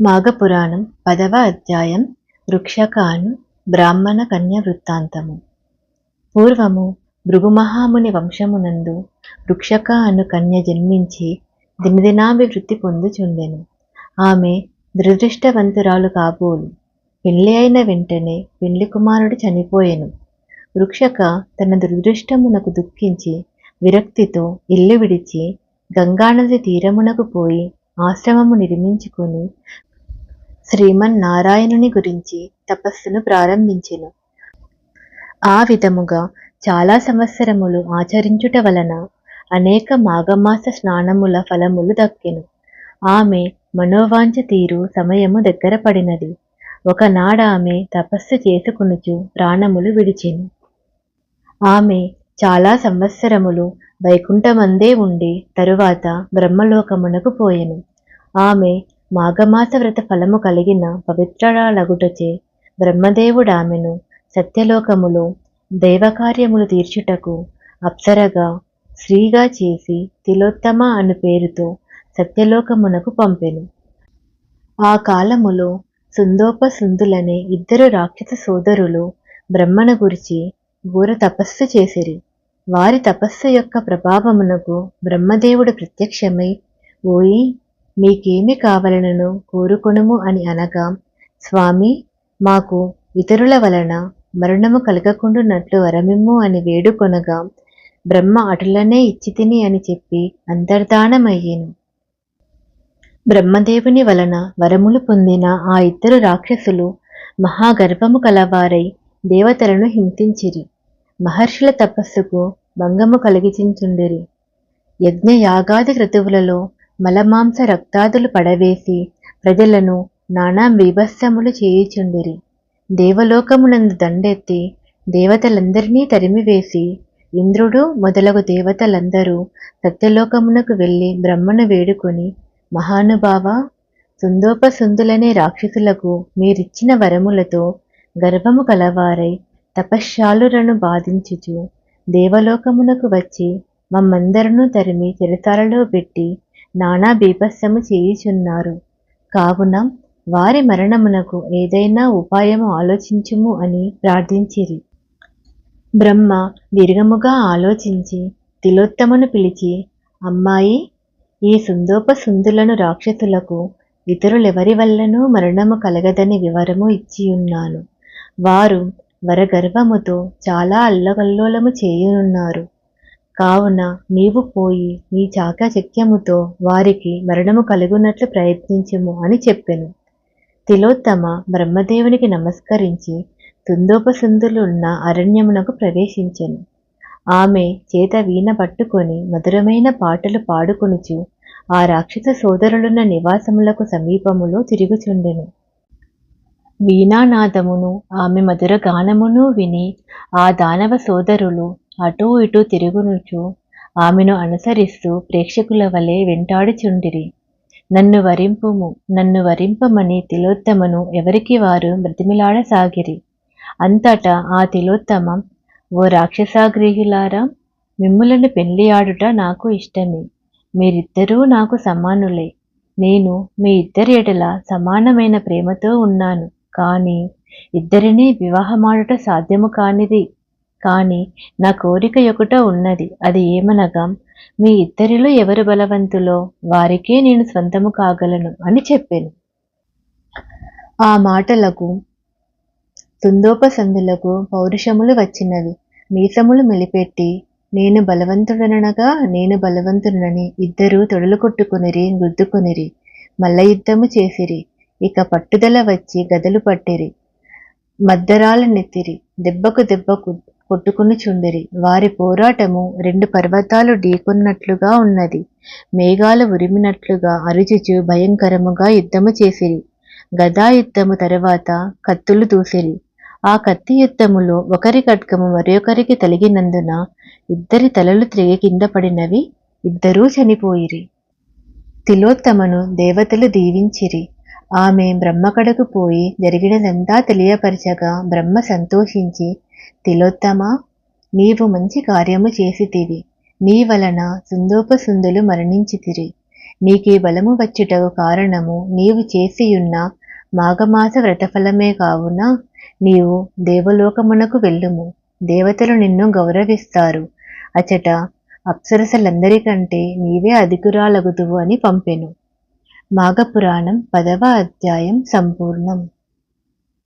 మాఘపురాణం పదవ అధ్యాయం వృక్షకాను బ్రాహ్మణ కన్య వృత్తాంతము. పూర్వము భృగుమహాముని వంశమునందు వృక్షక అను కన్య జన్మించి దినదినాభివృద్ధి పొందుచుండెను. ఆమె దురదృష్టవంతురాలు కాబోలు. పెళ్ళి అయిన వెంటనే పెళ్ళి కుమారుడు చనిపోయెను. వృక్షక తన దురదృష్టమునకు దుఃఖించి విరక్తితో ఇల్లు విడిచి గంగానది తీరమునకు పోయి ఆశ్రమము నిర్మించుకొని శ్రీమన్నారాయణుని గురించి తపస్సును ప్రారంభించెను. ఆ విధముగా చాలా సంవత్సరములు ఆచరించుట వలన అనేక మాఘమాస స్నానముల ఫలములు దక్కెను. ఆమె మనోవాంఛ తీరు సమయము దగ్గర పడినది. ఒకనాడ ఆమె తపస్సు చేసుకునుచు ప్రాణములు విడిచెను. ఆమె చాలా సంవత్సరములు వైకుంఠమందే ఉండి తరువాత బ్రహ్మలోకమునకు పోయెను. ఆమె మాఘమాస వ్రత ఫలము కలిగిన పవిత్రరాలగుటచే బ్రహ్మదేవుడామెను సత్యలోకములో దైవకార్యములు తీర్చుటకు అప్సరగా శ్రీగా చేసి తిలోత్తమ అను పేరుతో సత్యలోకమునకు పంపెను. ఆ కాలములో సుందోపసుందులనే ఇద్దరు రాక్షస సోదరులు బ్రహ్మను గురించి ఘోర తపస్సు చేసిరి. వారి తపస్సు యొక్క ప్రభావమునకు బ్రహ్మదేవుడు ప్రత్యక్షమై ఓయి మీకేమి కావలనను కోరుకొనుము అని అనగా స్వామి మాకు ఇతరుల వలన మరణము కలగకుండానట్లు వరమిమ్ము అని వేడుకొనగా బ్రహ్మ అటులనే ఇచ్చి తిని అని చెప్పి అంతర్ధానమయ్యేను. బ్రహ్మదేవుని వలన వరములు పొందిన ఆ ఇద్దరు రాక్షసులు మహాగర్భము కలవారై దేవతలను హింసించిరి. మహర్షుల తపస్సుకు భంగము కలిగించుండిరి. యజ్ఞయాగాది క్రతువులలో మలమాంస రక్తాదులు పడవేసి ప్రజలను నానా బీభత్సములు చేయుచుండిరి. దేవలోకమునందు దండెత్తి దేవతలందరినీ తరిమివేసి ఇంద్రుడు మొదలగు దేవతలందరూ సత్యలోకమునకు వెళ్ళి బ్రహ్మను వేడుకొని మహానుభావ సుందోపసుందులనే రాక్షసులకు మీరిచ్చిన వరములతో గర్భము కలవారై తపశ్శాలురను బాధించుచు దేవలోకమునకు వచ్చి మమ్మందరను తరిమి చిరసాలలో పెట్టి నానా బీభత్సము చేయుచున్నారు. కావున వారి మరణమునకు ఏదైనా ఉపాయము ఆలోచించుము అని ప్రార్థించిరి. బ్రహ్మ దీర్ఘముగా ఆలోచించి తిలోత్తమును పిలిచి అమ్మాయి ఈ సుందోపసుందులను రాక్షసులకు ఇతరులెవరి వల్లనూ మరణము కలగదని వివరము ఇచ్చియున్నాను. వారు వరగర్వముతో చాలా అల్లగల్లోలము చేయునున్నారు. కావున నీవు పోయి నీ చాకచక్యముతో వారికి మరణము కలుగునట్లు ప్రయత్నించుము అని చెప్పెను. తిలోత్తమ బ్రహ్మదేవునికి నమస్కరించి తుందోపసుందులున్న అరణ్యమునకు ప్రవేశించెను. ఆమె చేత వీణ పట్టుకొని మధురమైన పాటలు పాడుకొనుచు ఆ రాక్షస సోదరులున్న నివాసములకు సమీపములో తిరుగుచుండెను. వీణానాదమును ఆమె మధుర గానమును విని ఆ దానవ సోదరులు అటూ ఇటూ తిరుగునుచు. ఆమెను అనుసరిస్తూ ప్రేక్షకుల వలె వెంటాడుచుండిరి. నన్ను వరింపుము నన్ను వరింపమని తిలోత్తమను ఎవరికి వారు బ్రతిమిలాడసాగిరి? అంతటా ఆ తిలోత్తమ ఓ రాక్షసాగ్రీయులారా మిమ్ములను పెళ్ళియాడుట నాకు ఇష్టమే. మీరిద్దరూ నాకు సమానులే. నేను మీ ఇద్దరి ఎడల సమానమైన ప్రేమతో ఉన్నాను. కానీ ఇద్దరినీ వివాహమాడుట సాధ్యము కానిది కానీ నా కోరిక ఒకట ఉన్నది అది ఏమనగా మీ ఇద్దరిలో ఎవరు బలవంతులో వారికే నేను స్వంతము కాగలను అని చెప్పాను. ఆ మాటలకు తుందోపసందులకు పౌరుషములు వచ్చినవి. మీసములు మెలిపెట్టి నేను బలవంతుడనగా నేను బలవంతుడనని ఇద్దరూ తొడలు కొట్టుకునిరి గుద్దుకొనిరి మల్ల యుద్ధము చేసిరి. ఇక పట్టుదల వచ్చి గదలు పట్టిరి. మద్దరాల నెత్తిరి. దెబ్బకు దెబ్బకు కొట్టుకుని చుండిరి వారి పోరాటము రెండు పర్వతాలు ఢీకొన్నట్లుగా ఉన్నది. మేఘాలు ఉరిమినట్లుగా అరుచుచు భయంకరముగా యుద్ధము చేసిరి. గదా యుద్ధము తరువాత కత్తులు దూసిరి ఆ కత్తి యుద్ధములో ఒకరి ఖడ్గము మరొకరికి తలిగినందున ఇద్దరి తలలు త్రిగి కింద పడినవి ఇద్దరూ చనిపోయిరి. తిలోత్తమను దేవతలు దీవించిరి. ఆమె బ్రహ్మకడకు పోయి జరిగినదంతా తెలియపరచగా బ్రహ్మ సంతోషించి తిలోత్తమ? నీవు మంచి కార్యము చేసితివి. నీ వలన సుందోపసుందులు మరణించితిరి. నీకీ బలము వచ్చుటకు కారణము నీవు చేసియున్న మాఘమాస వ్రతఫలమే కావున నీవు దేవలోకమునకు వెళ్ళుము. దేవతలు నిన్ను గౌరవిస్తారు. అచట అప్సరసలందరికంటే నీవే అధికురాలగుదువు అని పంపెను. మాఘపురాణం పదవ అధ్యాయం సంపూర్ణం.